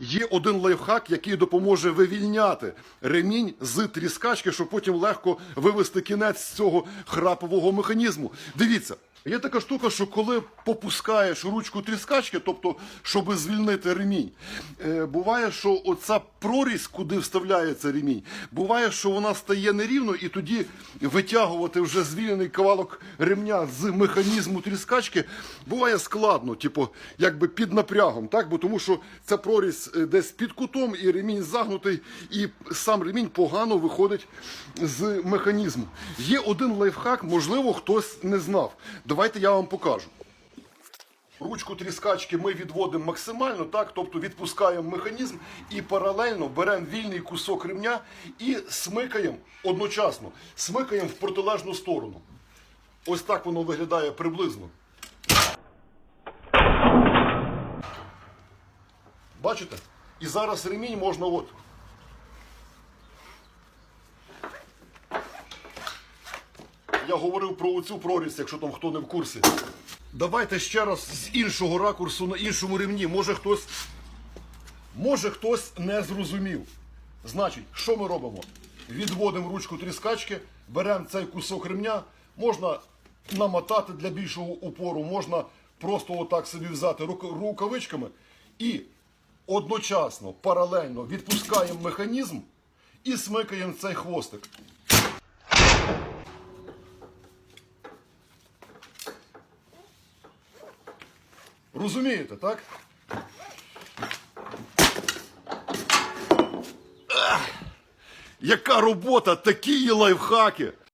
Є один лайфхак, який допоможе вивільняти ремінь з тріскачки, щоб потім легко вивести кінець з цього храпового механізму. Дивіться, є така штука, що коли попускаєш ручку тріскачки, тобто, щоб звільнити ремінь, е, буває, що оця прорізь, куди вставляється ремінь, буває, що вона стає нерівно, і тоді витягувати вже звільнений кавалок ремня з механізму тріскачки буває складно, типу, якби під напрягом, так? Бо тому що ця прорізь е, десь під кутом, і ремінь загнутий, і сам ремінь погано виходить з механізму. Є один лайфхак, можливо, хтось не знав. Давайте я вам покажу. Ручку тріскачки ми відводимо максимально, так, тобто відпускаємо механізм і паралельно беремо вільний кусок ремня і смикаємо одночасно, смикаємо в протилежну сторону. Ось так воно виглядає приблизно. Бачите? І зараз ремінь можна от. Я говорив про оцю прорізь, якщо там хто не в курсі. Давайте ще раз з іншого ракурсу на іншому рівні. Може хтось, може хтось не зрозумів. Значить, що ми робимо? Відводимо ручку тріскачки, беремо цей кусок ремня, можна намотати для більшого упору, можна просто отак собі взяти рукавичками і одночасно, паралельно відпускаємо механізм і смикаємо цей хвостик. Розумієте, так? Яка робота, такі є лайфхаки.